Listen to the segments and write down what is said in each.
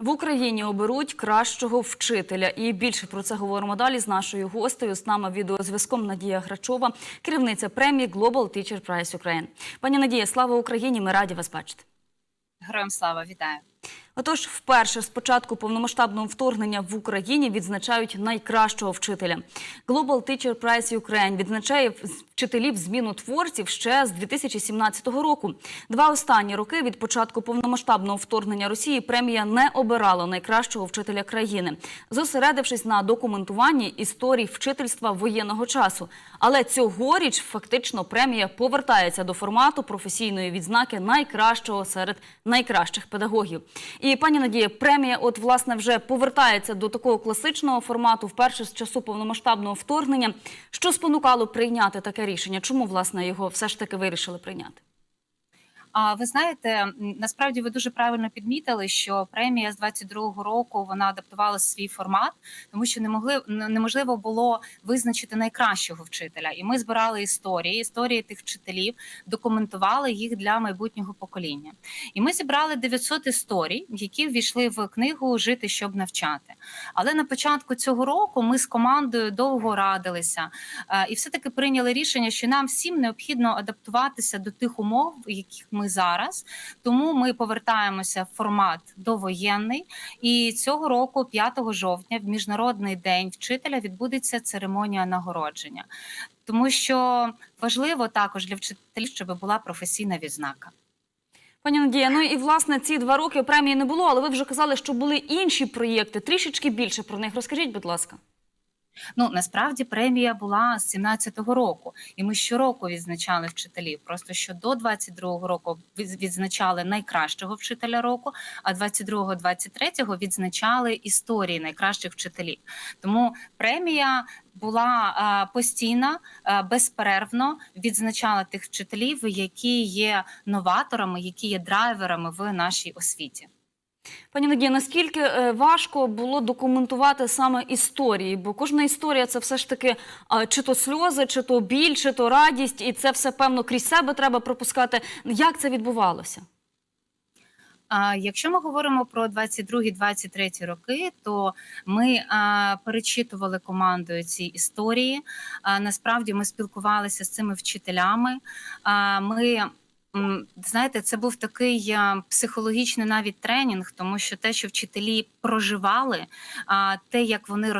В Україні оберуть кращого вчителя. І більше про це говоримо далі з нашою гостею. З нами відеозв'язком Надія Грачова, керівниця премії Global Teacher Prize Ukraine. Пані Надія, слава Україні! Ми раді вас бачити. Героям слава вітаю. Отож, вперше з початку повномасштабного вторгнення в Україні відзначають найкращого вчителя. Global Teacher Prize Ukraine відзначає вчителів зміну творців ще з 2017 року. Два останні роки від початку повномасштабного вторгнення Росії премія не обирала найкращого вчителя країни, зосередившись на документуванні історій вчительства воєнного часу. Але цьогоріч фактично премія повертається до формату професійної відзнаки найкращого серед найкращих педагогів. І пані Надія, премія, от власне, вже повертається до такого класичного формату вперше з часу повномасштабного вторгнення. Що спонукало прийняти таке рішення? Чому власне його все ж таки вирішили прийняти? А ви знаєте, насправді ви дуже правильно підмітили, що премія з 22-го року вона адаптувала свій формат, тому що не могли неможливо було визначити найкращого вчителя. І ми збирали історії, історії тих вчителів, документували їх для майбутнього покоління. І ми зібрали 900 історій, які ввійшли в книгу Жити, щоб навчати. Але на початку цього року ми з командою довго радилися е, і все таки прийняли рішення, що нам всім необхідно адаптуватися до тих умов, яких ми зараз. Тому ми повертаємося в формат довоєнний. І цього року, 5 жовтня, в міжнародний день вчителя відбудеться церемонія нагородження, тому що важливо також для вчителів, щоб була професійна відзнака. Пані Надія, ну і власне ці два роки премії не було, але ви вже казали, що були інші проєкти. Трішечки більше про них розкажіть, будь ласка. Ну насправді премія була з 17-го року, і ми щороку відзначали вчителів. Просто що до 22-го року від- відзначали найкращого вчителя року, а 22-го, 23-го відзначали історії найкращих вчителів. Тому премія була постійна, безперервно відзначала тих вчителів, які є новаторами, які є драйверами в нашій освіті. Пані Надія, наскільки е, важко було документувати саме історії? Бо кожна історія це все ж таки чи то сльози, чи то біль, чи то радість, і це все певно крізь себе треба пропускати. Як це відбувалося? Якщо ми говоримо про 22-23 роки, то ми перечитували командою ці історії. Насправді ми спілкувалися з цими вчителями. Ми знаєте, це був такий психологічний навіть тренінг, тому що те, що вчителі проживали, те, як вони е,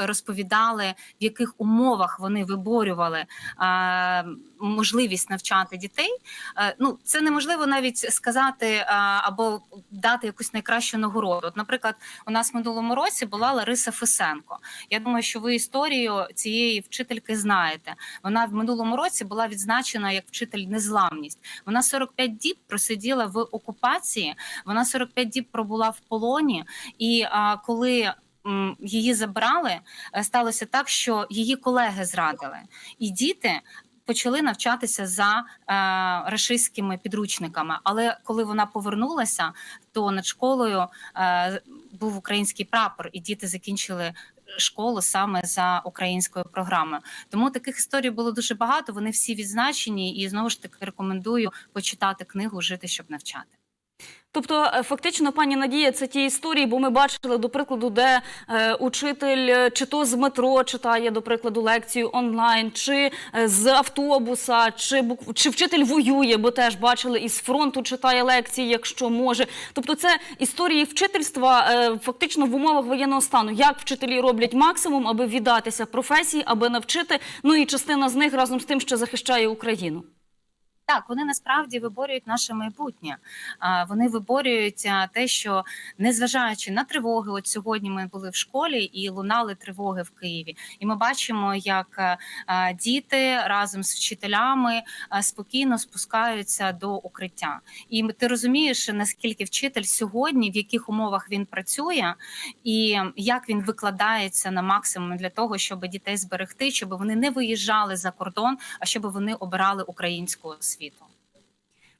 розповідали, в яких умовах вони виборювали можливість навчати дітей. Е, ну це неможливо навіть сказати або дати якусь найкращу нагороду. От, наприклад, у нас в минулому році була Лариса Фесенко. Я думаю, що ви історію цієї вчительки знаєте. Вона в минулому році була відзначена як вчитель незламність. Вона 45 діб просиділа в окупації. Вона 45 діб пробула в полоні, і а, коли її забрали, е, сталося так, що її колеги зрадили, і діти почали навчатися за е, рашистськими підручниками. Але коли вона повернулася, то над школою е, був український прапор, і діти закінчили. Школу саме за українською програмою, тому таких історій було дуже багато. Вони всі відзначені, і знову ж таки рекомендую почитати книгу Жити, щоб навчати. Тобто, е, фактично, пані Надія, це ті історії, бо ми бачили, до прикладу, де е, учитель е, чи то з метро читає, до прикладу, лекцію онлайн, чи е, з автобуса, чи, чи вчитель воює, бо теж бачили, із фронту читає лекції, якщо може. Тобто, це історії вчительства е, фактично в умовах воєнного стану. Як вчителі роблять максимум, аби віддатися професії, аби навчити. Ну і частина з них разом з тим, що захищає Україну. Так, вони насправді виборюють наше майбутнє. Вони виборюють те, що незважаючи на тривоги, от сьогодні ми були в школі і лунали тривоги в Києві, і ми бачимо, як діти разом з вчителями спокійно спускаються до укриття. І ти розумієш, наскільки вчитель сьогодні, в яких умовах він працює, і як він викладається на максимум для того, щоб дітей зберегти, щоб вони не виїжджали за кордон, а щоб вони обирали українську.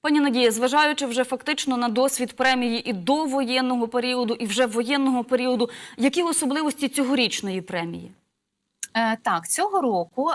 Пані Надія, зважаючи вже фактично на досвід премії і до воєнного періоду, і вже воєнного періоду, які особливості цьогорічної премії? Е, Так, цього року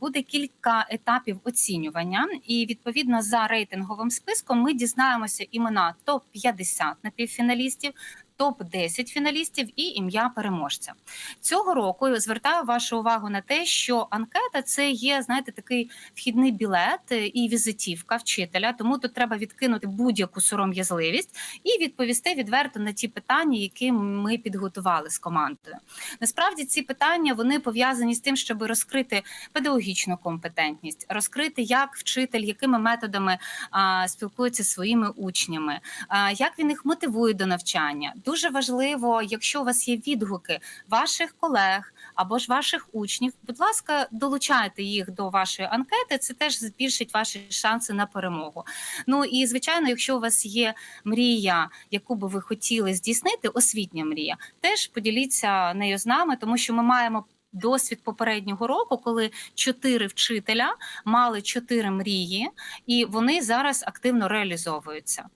буде кілька етапів оцінювання, і відповідно за рейтинговим списком ми дізнаємося імена топ 50 напівфіналістів, топ 10 фіналістів і ім'я переможця. Цього року звертаю вашу увагу на те, що анкета це є, знаєте, такий вхідний білет і візитівка вчителя. Тому тут треба відкинути будь-яку сором'язливість і відповісти відверто на ті питання, які ми підготували з командою. Насправді ці питання вони пов'язані з тим, щоб розкрити педагогічну компетентність, розкрити, як вчитель, якими методами а, спілкується зі своїми учнями, а, як він їх мотивує до навчання. Дуже важливо, якщо у вас є відгуки ваших колег або ж ваших учнів, будь ласка, долучайте їх до вашої анкети. Це теж збільшить ваші шанси на перемогу. Ну і звичайно, якщо у вас є мрія, яку би ви хотіли здійснити, освітня мрія, теж поділіться нею з нами, тому що ми маємо. Досвід попереднього року, коли чотири вчителя мали чотири мрії, і вони зараз активно реалізовуються.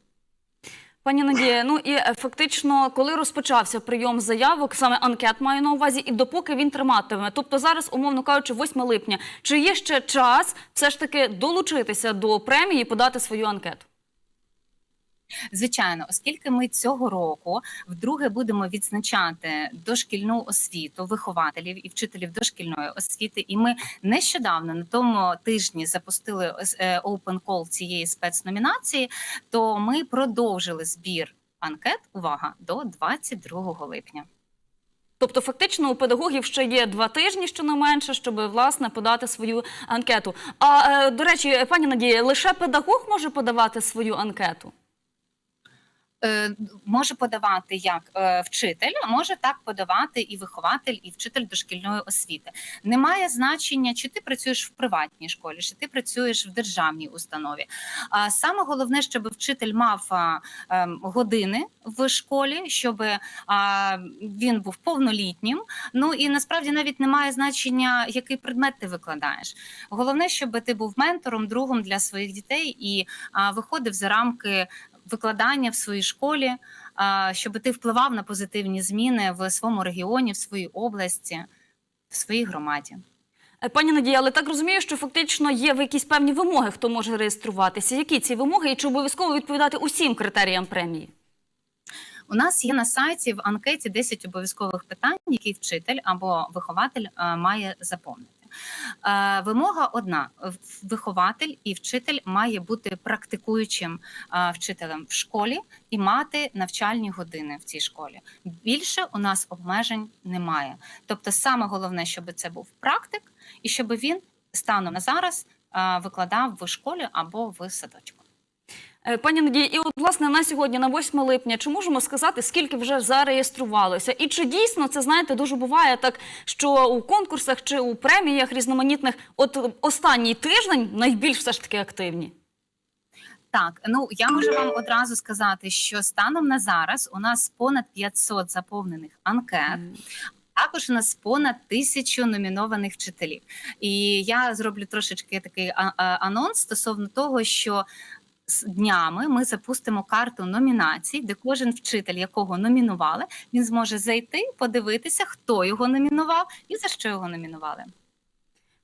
Пані Надія, ну і е, фактично, коли розпочався прийом заявок, саме анкет маю на увазі, і допоки він триматиме, тобто зараз, умовно кажучи, 8 липня, чи є ще час все ж таки долучитися до премії і подати свою анкету? Звичайно, оскільки ми цього року вдруге будемо відзначати дошкільну освіту вихователів і вчителів дошкільної освіти, і ми нещодавно на тому тижні запустили е, open call цієї спецномінації, то ми продовжили збір анкет. Увага до 22 липня. Тобто, фактично, у педагогів ще є два тижні, щонайменше, щоб власне подати свою анкету. А е, до речі, пані Надія, лише педагог може подавати свою анкету? Е, може подавати як е, вчитель, а може так подавати і вихователь, і вчитель дошкільної освіти. Немає значення, чи ти працюєш в приватній школі, чи ти працюєш в державній установі. А саме головне, щоб вчитель мав ем, години в школі, щоб він був повнолітнім. Ну і насправді навіть немає значення, який предмет ти викладаєш. Головне, щоб ти був ментором, другом для своїх дітей і виходив за рамки викладання в своїй школі, щоб ти впливав на позитивні зміни в своєму регіоні, в своїй області, в своїй громаді. Е, Пані Надія, але так розумію, що фактично є якісь певні вимоги, хто може реєструватися. Які ці вимоги і чи обов'язково відповідати усім критеріям премії? У нас є на сайті в анкеті 10 обов'язкових питань, які вчитель або вихователь е, має заповнити. Е, Вимога одна: вихователь і вчитель має бути практикуючим е, вчителем в школі і мати навчальні години в цій школі. Більше у нас обмежень немає. Тобто, саме головне, щоб це був практик, і щоб він станом на зараз е, викладав в школі або в садочку. Е, Пані Надія, і от власне на сьогодні, на 8 липня, чи можемо сказати, скільки вже зареєструвалося? І чи дійсно це знаєте дуже буває так, що у конкурсах чи у преміях різноманітних, от останній тиждень найбільш все ж таки активні? Так, ну я можу вам одразу сказати, що станом на зараз у нас понад 500 заповнених анкет. Також у нас понад тисячу номінованих вчителів. І я зроблю трошечки такий анонс стосовно того, що днями ми запустимо карту номінацій, де кожен вчитель, якого номінували, він зможе зайти, подивитися, хто його номінував і за що його номінували.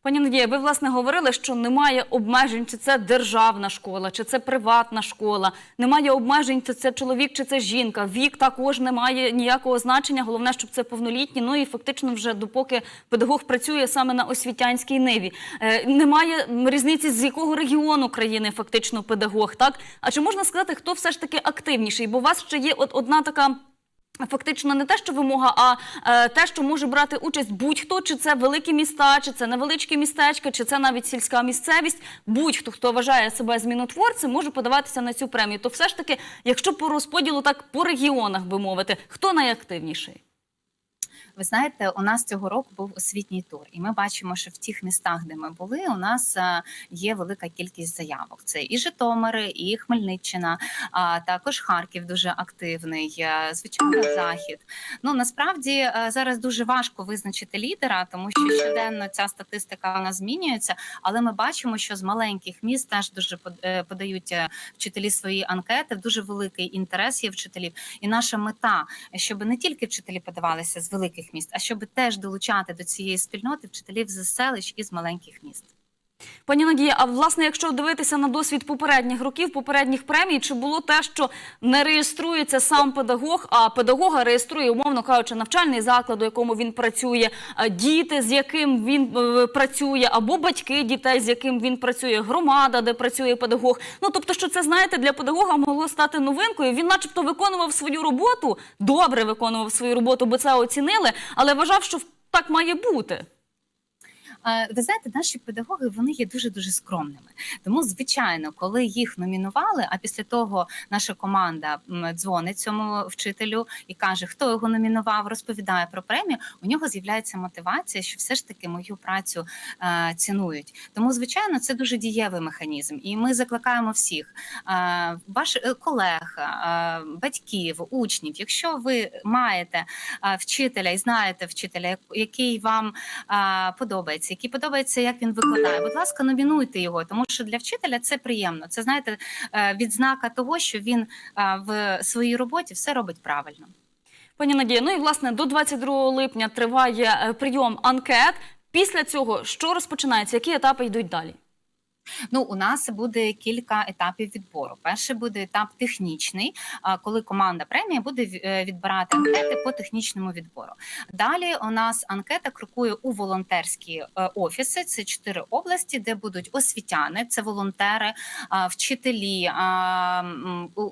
Пані Надія, ви власне говорили, що немає обмежень, чи це державна школа, чи це приватна школа. Немає обмежень, чи це чоловік, чи це жінка. Вік також не має ніякого значення. Головне, щоб це повнолітні. Ну і фактично, вже допоки педагог працює саме на освітянській ниві. Е, немає різниці, з якого регіону країни фактично педагог. Так а чи можна сказати, хто все ж таки активніший? Бо у вас ще є от одна така. Фактично не те, що вимога, а е, те, що може брати участь будь-хто, чи це великі міста, чи це невеличкі містечка, чи це навіть сільська місцевість. Будь-хто, хто вважає себе змінотворцем, може подаватися на цю премію. То все ж таки, якщо по розподілу так по регіонах би мовити, хто найактивніший? Ви знаєте, у нас цього року був освітній тур, і ми бачимо, що в тих містах, де ми були, у нас е, є велика кількість заявок. Це і Житомир, і Хмельниччина, а також Харків дуже активний. е, Звичайно, захід. Ну насправді е, зараз дуже важко визначити лідера, тому що щоденно ця статистика вона змінюється. Але ми бачимо, що з маленьких міст теж дуже под- подають вчителі свої анкети. Дуже великий інтерес є вчителів. І наша мета, щоб не тільки вчителі подавалися з великих міст, а щоб теж долучати до цієї спільноти вчителів з селищ і з маленьких міст. Пані Надія, а власне, якщо дивитися на досвід попередніх років, попередніх премій, чи було те, що не реєструється сам педагог, а педагога реєструє, умовно кажучи, навчальний заклад, у якому він працює, діти, з яким він е, працює, або батьки дітей, з яким він працює, громада, де працює педагог. Ну тобто, що це знаєте, для педагога могло стати новинкою. Він, начебто, виконував свою роботу, добре виконував свою роботу, бо це оцінили, але вважав, що так має бути. Ви знаєте, наші педагоги вони є дуже дуже скромними. Тому, звичайно, коли їх номінували, а після того наша команда дзвонить цьому вчителю і каже, хто його номінував, розповідає про премію. У нього з'являється мотивація, що все ж таки мою працю е, цінують. Тому, звичайно, це дуже дієвий механізм, і ми закликаємо всіх е, ваших е, колег, батьків, учнів. Якщо ви маєте вчителя і знаєте вчителя, який вам подобається, який подобається, як він викладає. Будь ласка, номінуйте його, тому що для вчителя це приємно. Це знаєте, е, відзнака того, що він в своїй роботі все робить правильно. Пані Надія, ну і власне до 22 липня триває е, прийом анкет. Після цього що розпочинається? Які етапи йдуть далі? Ну, у нас буде кілька етапів відбору. Перший буде етап технічний, коли команда премії буде е, відбирати анкети по технічному відбору. Далі у нас анкета крокує у волонтерські е, офіси. Це чотири області, де будуть освітяни, це волонтери, вчителі,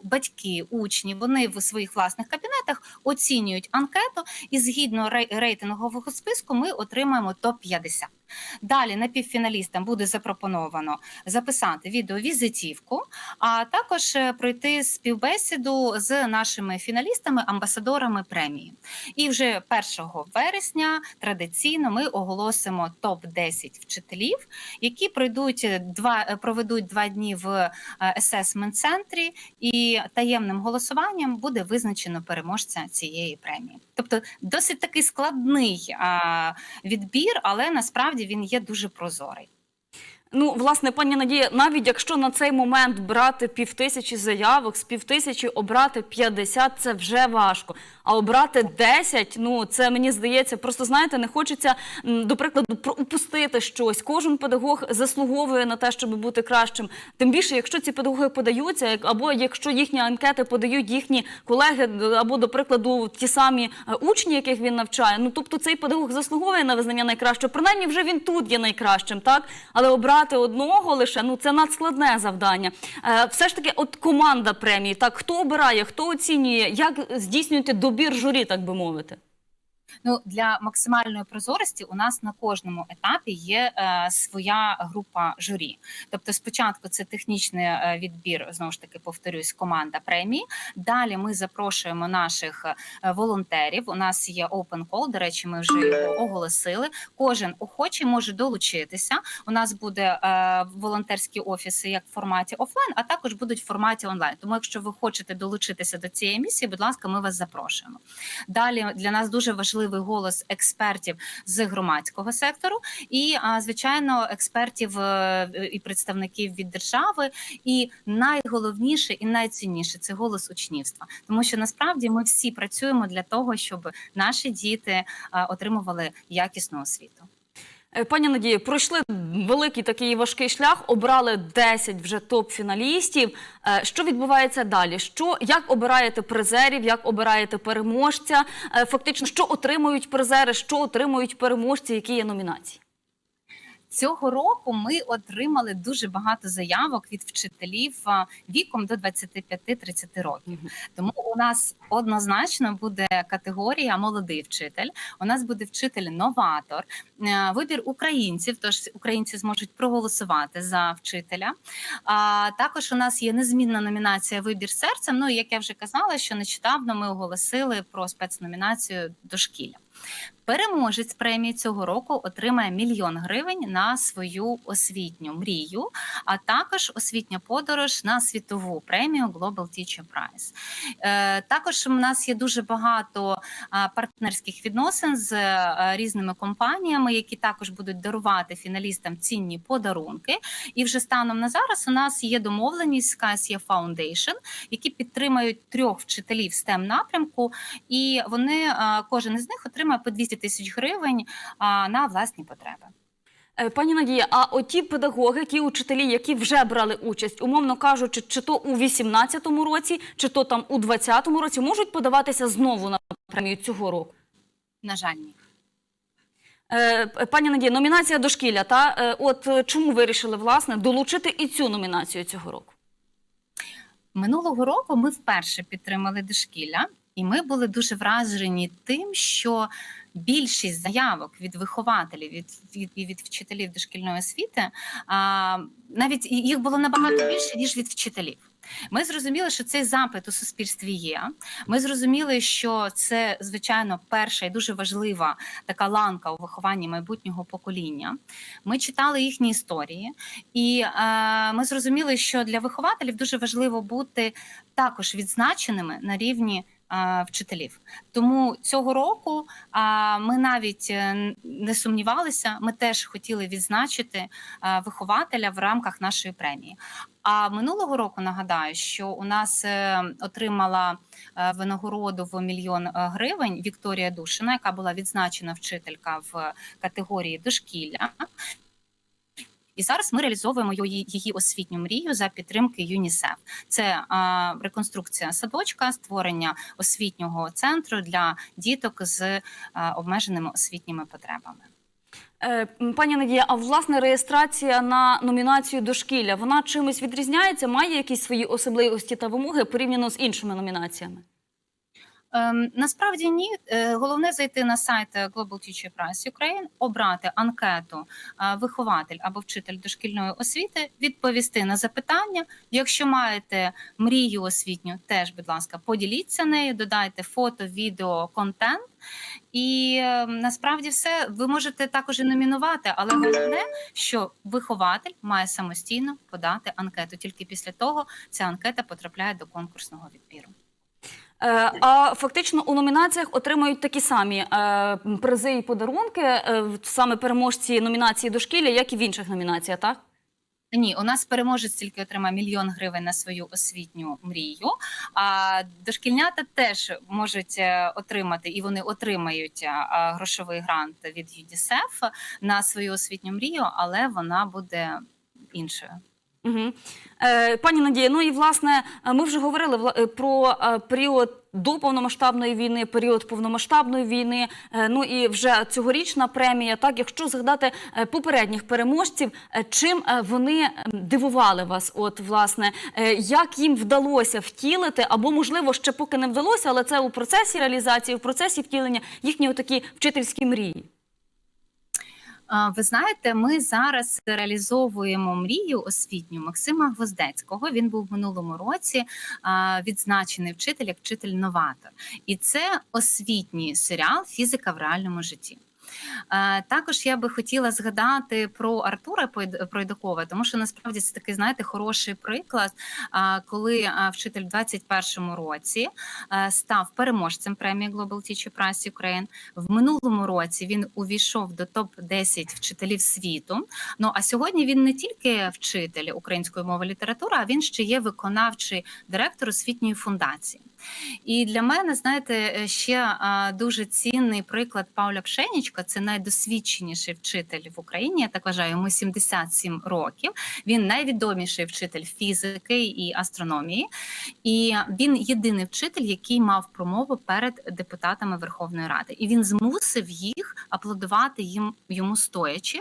батьки, учні. Вони в своїх власних кабінетах оцінюють анкету, і згідно рей- рейтингового списку ми отримаємо топ 50 Далі напівфіналістам буде запропоновано записати відеовізитівку, а також е, пройти співбесіду з нашими фіналістами, амбасадорами премії. І вже 1 вересня традиційно ми оголосимо топ 10 вчителів, які пройдуть е, два е, проведуть два дні в есесмент центрі, і таємним голосуванням буде визначено переможця цієї премії. Тобто досить такий складний а, відбір, але насправді він є дуже прозорий. Ну, власне, пані Надія, навіть якщо на цей момент брати півтисячі заявок, з півтисячі обрати 50 – це вже важко. А обрати 10, ну це мені здається, просто знаєте, не хочеться до прикладу пропустити щось. Кожен педагог заслуговує на те, щоб бути кращим. Тим більше, якщо ці педагоги подаються, або якщо їхні анкети подають їхні колеги, або до прикладу ті самі е, учні, яких він навчає. Ну тобто цей педагог заслуговує на визнання найкращого. Принаймні, вже він тут є найкращим, так але обрати одного лише ну це надскладне завдання. Е, все ж таки, от команда премії, так хто обирає, хто оцінює, як здійснюєте добір журі, так би мовити. Ну для максимальної прозорості у нас на кожному етапі є е, своя група журі. Тобто, спочатку це технічний е, відбір, знову ж таки повторюсь, команда премії. Далі ми запрошуємо наших е, волонтерів. У нас є open call, До речі, ми вже його оголосили. Кожен охочий може долучитися. У нас буде е, волонтерські офіси як в форматі офлайн, а також будуть в форматі онлайн. Тому, якщо ви хочете долучитися до цієї місії, будь ласка, ми вас запрошуємо. Далі для нас дуже важливий голос експертів з громадського сектору, і звичайно, експертів е, і представників від держави. І найголовніше і найцінніше це голос учнівства, тому що насправді ми всі працюємо для того, щоб наші діти отримували якісну освіту. Е, Пані Надії, пройшли великий такий важкий шлях, обрали 10 вже топ-фіналістів. Е, Що відбувається далі? Що як обираєте призерів, як обираєте переможця? Е, Фактично, що отримують призери, що отримують переможці, які є номінації? Цього року ми отримали дуже багато заявок від вчителів віком до 25-30 років. Тому у нас однозначно буде категорія молодий вчитель. У нас буде вчитель-новатор, е, вибір українців. Тож українці зможуть проголосувати за вчителя. А також у нас є незмінна номінація Вибір серцем. Ну і як я вже казала, що нещодавно ми оголосили про спецномінацію дошкілля. Переможець премії цього року отримає мільйон гривень на свою освітню мрію, а також освітня подорож на світову премію Global Teacher Prize. Е, також у нас є дуже багато партнерських відносин з е, різними компаніями, які також будуть дарувати фіналістам цінні подарунки. І вже станом на зараз у нас є домовленість з KSE Foundation, які підтримують трьох вчителів STEM напрямку, і вони е, кожен із них отримає по 200 тисяч гривень а, на власні потреби. Е, Пані Надія, а оті педагоги, ті учителі, які вже брали участь, умовно кажучи, чи то у 18-му році, чи то там у 20-му році, можуть подаватися знову на премію цього року? На жаль, ні. Е, Пані Надія, номінація дошкілля. Та Е, от е, чому вирішили власне долучити і цю номінацію цього року? Минулого року ми вперше підтримали дошкілля, і ми були дуже вражені тим, що більшість заявок від вихователів від, від, від вчителів дошкільної освіти а, навіть їх було набагато більше ніж від вчителів. Ми зрозуміли, що цей запит у суспільстві є. Ми зрозуміли, що це звичайно перша і дуже важлива така ланка у вихованні майбутнього покоління. Ми читали їхні історії, і е, ми зрозуміли, що для вихователів дуже важливо бути також відзначеними на рівні. Вчителів тому цього року ми навіть е, не сумнівалися. Ми теж хотіли відзначити вихователя в рамках нашої премії. А минулого року нагадаю, що у нас е, отримала е, винагороду в мільйон гривень Вікторія Душина, яка була відзначена вчителька в категорії дошкілля. І зараз ми реалізовуємо її, освітню мрію за підтримки ЮНІСЕФ. Це реконструкція садочка, створення освітнього центру для діток з обмеженими освітніми потребами. Е, Пані Надія, а власне реєстрація на номінацію дошкілля вона чимось відрізняється, має якісь свої особливості та вимоги порівняно з іншими номінаціями? Ем, насправді ні. Е, Головне зайти на сайт Global Teacher Prize Ukraine, обрати анкету е, вихователь або вчитель дошкільної освіти, відповісти на запитання. Якщо маєте мрію освітню, теж, будь ласка, поділіться нею, додайте фото, відео, контент. І е, насправді все ви можете також і номінувати, але головне, що вихователь має самостійно подати анкету. Тільки після того ця анкета потрапляє до конкурсного відбіру. Е, А фактично у номінаціях отримають такі самі е, призи і подарунки, е, саме переможці номінації дошкілля, як і в інших номінаціях, так? Ні, у нас переможець тільки отримає мільйон гривень на свою освітню мрію. А дошкільнята теж можуть отримати і вони отримають грошовий грант від ЮНІСЕФ на свою освітню мрію, але вона буде іншою. Угу. Пані Надія, ну і власне ми вже говорили е, про е, період до повномасштабної війни, період повномасштабної війни. ну і вже цьогорічна премія. Так, якщо згадати попередніх переможців, чим вони дивували вас? От власне, як їм вдалося втілити, або можливо ще поки не вдалося, але це у процесі реалізації, в процесі втілення їхні такі вчительські мрії. Ви знаєте, ми зараз реалізовуємо мрію освітню Максима Гвоздецького. Він був в минулому році відзначений вчитель як вчитель-новатор, і це освітній серіал Фізика в реальному житті. Е, Також я би хотіла згадати про Артура Пройдакова, тому що насправді це такий, знаєте, хороший приклад, коли вчитель в 21-му році е, став переможцем премії Global Teacher Prize Ukraine. В минулому році він увійшов до топ 10 вчителів світу. Ну а сьогодні він не тільки вчитель української мови літератури, а він ще є виконавчий директор освітньої фундації. І для мене, знаєте, е, ще дуже цінний приклад Павля Пшенічка. Це найдосвідченіший вчитель в Україні. Я так вважаю, йому 77 років. Він найвідоміший вчитель фізики і астрономії, і він єдиний вчитель, який мав промову перед депутатами Верховної Ради, і він змусив їх аплодувати їм йому стоячи.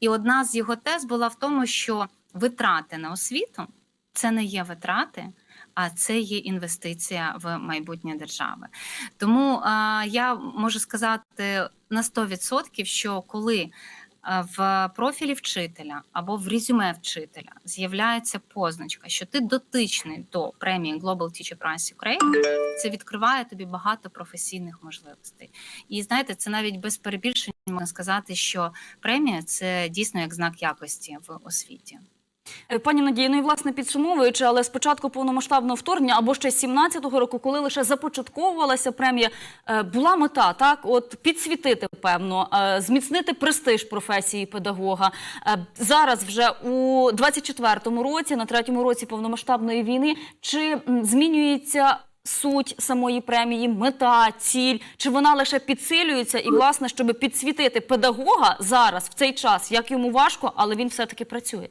І одна з його тез була в тому, що витрати на освіту це не є витрати. А це є інвестиція в майбутнє держави. Тому я можу сказати на 100%, що коли в профілі вчителя або в резюме вчителя з'являється позначка, що ти дотичний до премії Global Teacher Prize Ukraine, це відкриває тобі багато професійних можливостей. І знаєте, це навіть без перебільшення можна сказати, що премія це дійсно як знак якості в освіті. Е, Пані Надії, ну і власне підсумовуючи, але спочатку повномасштабного вторгнення або ще з 17-го року, коли лише започатковувалася премія, е, була мета так, от підсвітити певно, е, зміцнити престиж професії педагога. Зараз вже у 24-му році, на третьому році повномасштабної війни, чи змінюється суть самої премії, мета, ціль? Чи вона лише підсилюється і, власне, щоб підсвітити педагога зараз, в цей час, як йому важко, але він все-таки працює?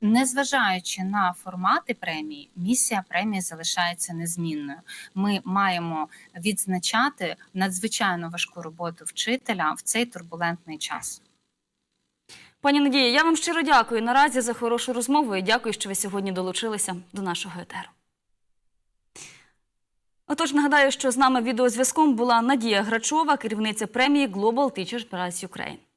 Незважаючи на формати премії, місія премії залишається незмінною. Ми маємо відзначати надзвичайно важку роботу вчителя в цей турбулентний час. Пані Надія, я вам щиро дякую наразі за хорошу розмову і дякую, що ви сьогодні долучилися до нашого етеру. Отож, нагадаю, що з нами відеозв'язком була Надія Грачова, керівниця премії Global Teachers Prize Ukraine.